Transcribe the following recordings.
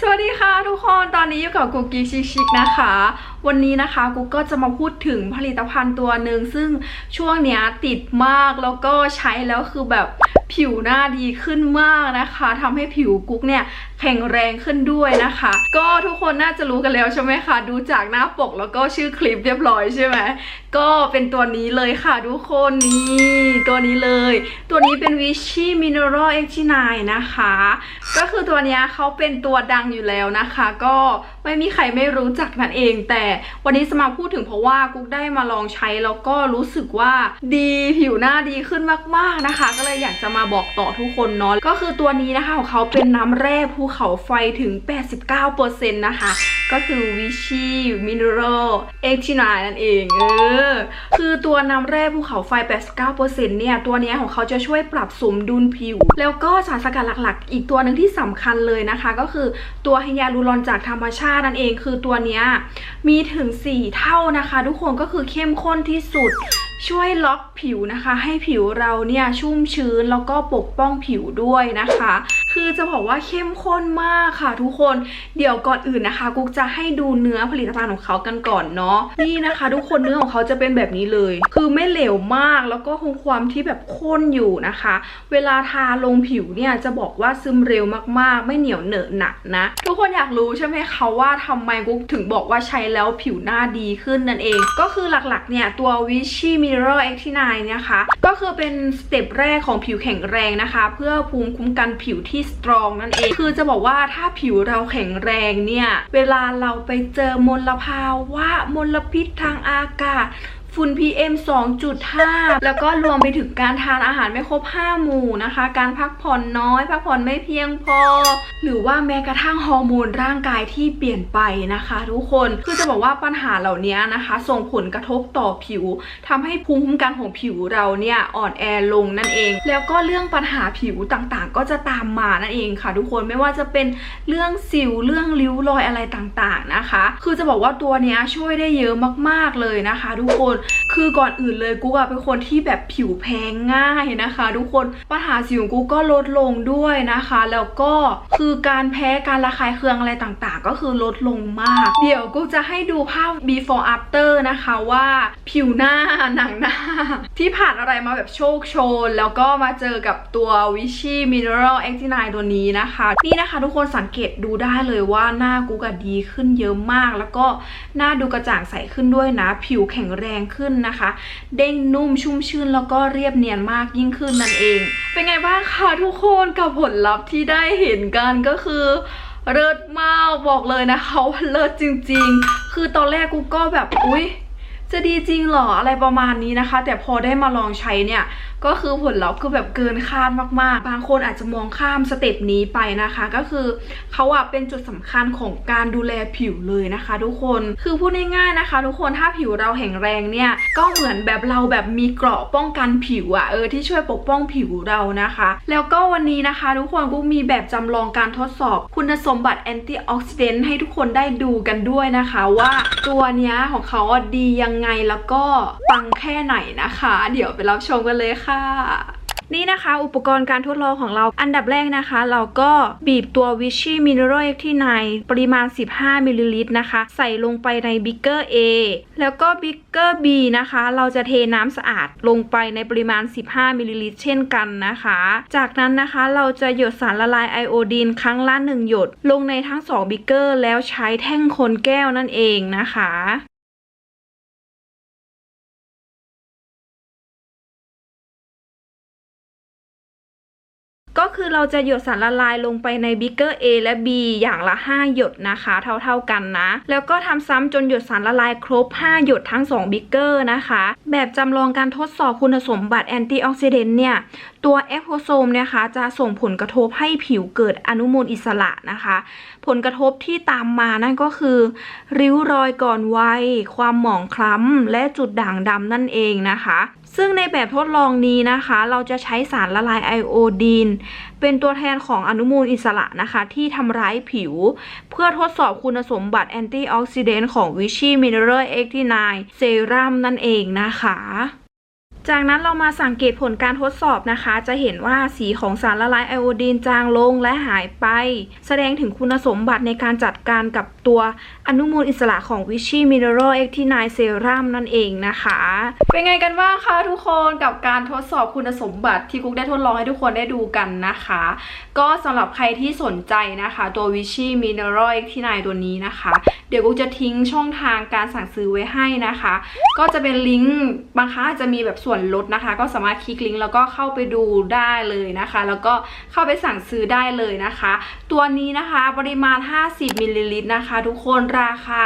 สวัสดีค่ะทุกคน ตอนนี้อยู่กับกุ๊กกิ๊กชิคๆนะคะ วันนี้นะคะกุ๊กก็จะมาพูดถึงผลิตภัณฑ์ตัวหนึ่งซึ่งช่วงเนี้ยติดมากแล้วก็ใช้แล้วคือแบบผิวหน้าดีขึ้นมากนะคะทำให้ผิวกุ๊กเนี่ยแข็งแรงขึ้นด้วยนะคะ ก็ทุกคนน่าจะรู้กันแล้วใช่ไหมคะดูจากหน้าปกแล้วก็ชื่อคลิปเรียบร้อยใช่ไหมก็เป็นตัวนี้เลยค่ะทุกคนนี่ตัวนี้เลย ตัวนี้เป็น Vichy Mineral X9 นะคะ ก็คือตัวเนี้ยเขาเป็นตัวดังอยู่แล้วนะคะ ก็ ไม่มีใครไม่รู้จักนั่นเอง แต่วันนี้จะมาพูดถึงเพราะว่ากุ๊กได้มาลองใช้แล้วก็รู้สึกว่าดีผิวหน้าดีขึ้นมากๆนะคะ ก็เลยอยากจะมาบอกต่อทุกคนเนาะก็คือตัวนี้นะคะของเขาเป็นน้ำแร่ภูเขาไฟถึง 89%นะคะ ก็คือ Vichy Mineral X9 นั่นเองเออคือตัวน้ำแร่ภูเขาไฟ 89%เนี่ยตัวนี้ของเขาจะช่วยปรับสมดุลผิว แล้วก็สารสกัดหลักๆ อีกตัวหนึ่งที่สำคัญเลยนะคะ ก็คือตัวไฮยาลูรอนจากธรรมชาตินั่นเองคือตัวนี้มีถึง 4 เท่านะคะ ทุกคนก็คือเข้มข้นที่สุด ช่วยล็อกผิวนะคะ ให้ผิวเราเนี่ยชุ่มชื้นแล้วก็ปกป้องผิวด้วยนะคะ คือจะบอกว่าเข้มข้นมากค่ะทุกคนเดี๋ยวก่อนอื่นนะคะกุ๊กจะให้ดูเนื้อผลิตภัณฑ์ของเขากันก่อนเนาะนี่นะคะ ทุกคนเนื้อของเขาจะเป็นแบบนี้เลย คือไม่เหลวมากแล้วก็คงความที่แบบข้นอยู่นะคะ เวลาทาลงผิวเนี่ยจะบอกว่าซึมเร็วมากๆ ไม่เหนียวเหนอะหนักนะ ทุกคนอยากรู้ใช่ไหมคะว่าทำไมกุ๊กถึงบอกว่าใช้แล้วผิวหน้าดีขึ้นนั่นเอง ก็คือหลักๆเนี่ยตัว Vichy Mineral X9 นะคะ ก็คือเป็นสเต็ปแรกของผิวแข็งแรงนะคะ เพื่อภูมิคุ้มกันผิวที่สตรองนั่นเอง คือจะบอกว่าถ้าผิวเราแข็งแรงเนี่ย เวลาเราไปเจอมลภาวะมลพิษทางอากาศ ฝุ่น PM 2.5 แล้วก็รวมไปถึงการทานอาหารไม่ครบ 5 หมู่นะคะ การพักผ่อนน้อย พักผ่อนไม่เพียงพอ หรือว่าแม้กระทั่งฮอร์โมนร่างกายที่เปลี่ยนไปนะคะ ทุกคน คือจะบอกว่าปัญหาเหล่านี้นะคะ ส่งผลกระทบต่อผิวทำให้ภูมิคุ้มกันของผิวเราเนี่ยอ่อนแอลงนั่นเอง แล้วก็เรื่องปัญหาผิวต่างๆ ก็จะตามมานั่นเองค่ะ ทุกคนไม่ว่าจะเป็นเรื่องสิวเรื่องริ้วรอยอะไรต่างๆนะคะ คือจะบอกว่าตัวเนี้ยช่วยได้เยอะมากๆเลยนะคะ ทุกคนคือก่อนอื่นเลยกูอะเป็นคนที่แบบผิวแพ้ง่ายนะคะ ทุกคนปัญหาสิวของกูก็ลดลงด้วยนะคะ แล้วก็คือการแพ้การระคายเคืองอะไรต่างๆ ก็คือลดลงมาก เดี๋ยวกูจะให้ดูภาพ before after นะคะว่าผิวหน้าหนังหน้า ที่ผ่านอะไรมาแบบโชคโชน แล้วก็มาเจอกับตัว Vichy Mineral X9 ตัวนี้นะคะ นี่นะคะทุกคนสังเกตดูได้เลยว่าหน้ากูก็ดีขึ้นเยอะมาก แล้วก็หน้าดูกระจ่างใสขึ้นด้วยนะ ผิวแข็งแรงขึ้นนะคะ เด้งนุ่มชุ่มชื่นแล้วก็เรียบเนียนมากยิ่งขึ้นนั่นเอง เป็นไงบ้างคะทุกคนกับผลลัพธ์ที่ได้เห็นกันก็คือเลิศมากบอกเลยนะคะว่าเลิศจริง ๆ คือตอนแรกกูก็แบบอุ๊ย จะดีจริงเหรออะไรประมาณนี้นะคะ แต่พอได้มาลองใช้เนี่ยก็คือผลลัพธ์คือแบบเกินคาดมากๆ บางคนอาจจะมองข้ามสเต็ปนี้ไปนะคะ ก็คือเขาอะเป็นจุดสำคัญของการดูแลผิวเลยนะคะ ทุกคนคือพูดง่ายๆนะคะ ทุกคนถ้าผิวเราแข็งแรงเนี่ย ก็เหมือนแบบเราแบบมีเกราะป้องกันผิวอะเออที่ช่วยปกป้องผิวเรานะคะ แล้วก็วันนี้นะคะ ทุกคนกูมีแบบจำลองการทดสอบ คุณสมบัติแอนตี้ออกซิเดนต์ให้ทุกคนได้ดูกันด้วยนะคะ ว่าตัวเนี้ยของเขาดียังไงแล้วก็ปังแค่ไหนนะคะ เดี๋ยวไปรับชมกันเลยค่ะนี่นะคะอุปกรณ์การทดลองของเราอันดับแรกนะคะ เราก็บีบตัว Vichy Mineral X ที่ในปริมาณ 15 มิลลิลิตรนะคะ ใส่ลงไปในบิกเกอร์ A แล้วก็บิกเกอร์ B นะคะ เราจะเทน้ำสะอาดลงไปในปริมาณ 15 มิลลิลิตรเช่นกันนะคะ จากนั้นนะคะเราจะหยดสารละลายไอโอดีนครั้งละ 1 หยด ลงในทั้ง 2 บิกเกอร์ แล้วใช้แท่งคนแก้วนั่นเองนะคะ ก็คือเราจะหยดสารละลายลงไปในบิกเกอร์ A และ B อย่างละ 5 หยดนะคะ เท่าๆกันนะ แล้วก็ทำซ้ำจนหยดสารละลายครบ 5 หยดทั้ง 2บิกเกอร์นะคะ แบบจำลองการทดสอบคุณสมบัติแอนตี้ออกซิเดนต์เนี่ยตัวเอฟโฮโซมนะคะจะส่งผลกระทบให้ผิวเกิดอนุมูลอิสระนะคะ ผลกระทบที่ตามมานั่นก็คือ ริ้วรอยก่อนวัย ความหมองคล้ำ และจุดด่างดำนั่นเองนะคะ ซึ่งในแบบทดลองนี้นะคะ เราจะใช้สารละลายไอโอดีน เป็นตัวแทนของอนุมูลอิสระนะคะ ที่ทำร้ายผิว เพื่อทดสอบคุณสมบัติแอนตี้ออกซิเดนต์ของ Vichy Mineral X9 Serum นั่นเองนะคะ จากนั้นเรามาสังเกตผลการทดสอบนะคะ จะเห็นว่าสีของสารละลายไอโอดีนจางลงและหายไป แสดงถึงคุณสมบัติในการจัดการกับตัวอนุมูลอิสระของวิชีมิเนอรัลเอ็กทีนายเซรั่มนั่นเองนะคะ เป็นไงกันบ้างคะทุกคนกับการทดสอบคุณสมบัติที่กุ๊กได้ทดลองให้ทุกคนได้ดูกันนะคะ ก็สำหรับใครที่สนใจนะคะ ตัววิชีมิเนอรัลเอ็กทีนายตัวนี้นะคะ เดี๋ยวกุ๊กจะทิ้งช่องทางการสั่งซื้อไว้ให้นะคะ ก็จะเป็นลิงก์บางครั้งอาจจะมีแบบส่วนลดนะคะ ก็สามารถคลิกลิงก์แล้วก็เข้าไปดูได้เลยนะคะ แล้วก็เข้าไปสั่งซื้อได้เลยนะคะ ตัวนี้นะคะปริมาณ 50มิลลิลิตรนะคะ ทุกคนราคา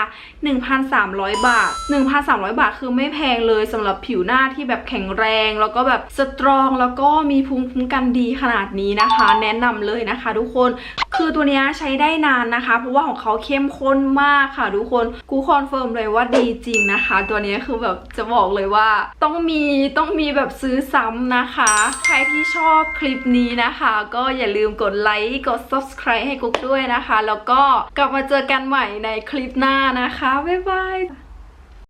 1,300 บาท 1,300 บาทคือไม่แพงเลยสำหรับผิวหน้าที่แบบแข็งแรง แล้วก็แบบสตรองแล้วก็มีภูมิคุ้มกันดีขนาดนี้นะคะ แนะนำเลยนะคะ ทุกคน คือตัวนี้ใช้ได้นานนะคะ เพราะว่าของเขาเข้มข้นมากค่ะทุกคนกูคอนเฟิร์มเลยว่าดีจริงนะคะ ตัวนี้คือแบบจะบอกเลยว่า ต้องมีต้องมีแบบซื้อซ้ำนะคะ ใครที่ชอบคลิปนี้นะคะ ก็อย่าลืมกดไลค์กด subscribe ให้กุ๊กด้วยนะคะ แล้วก็กลับมาเจอกันใหม่ในคลิปหน้านะคะ บ๊ายบาย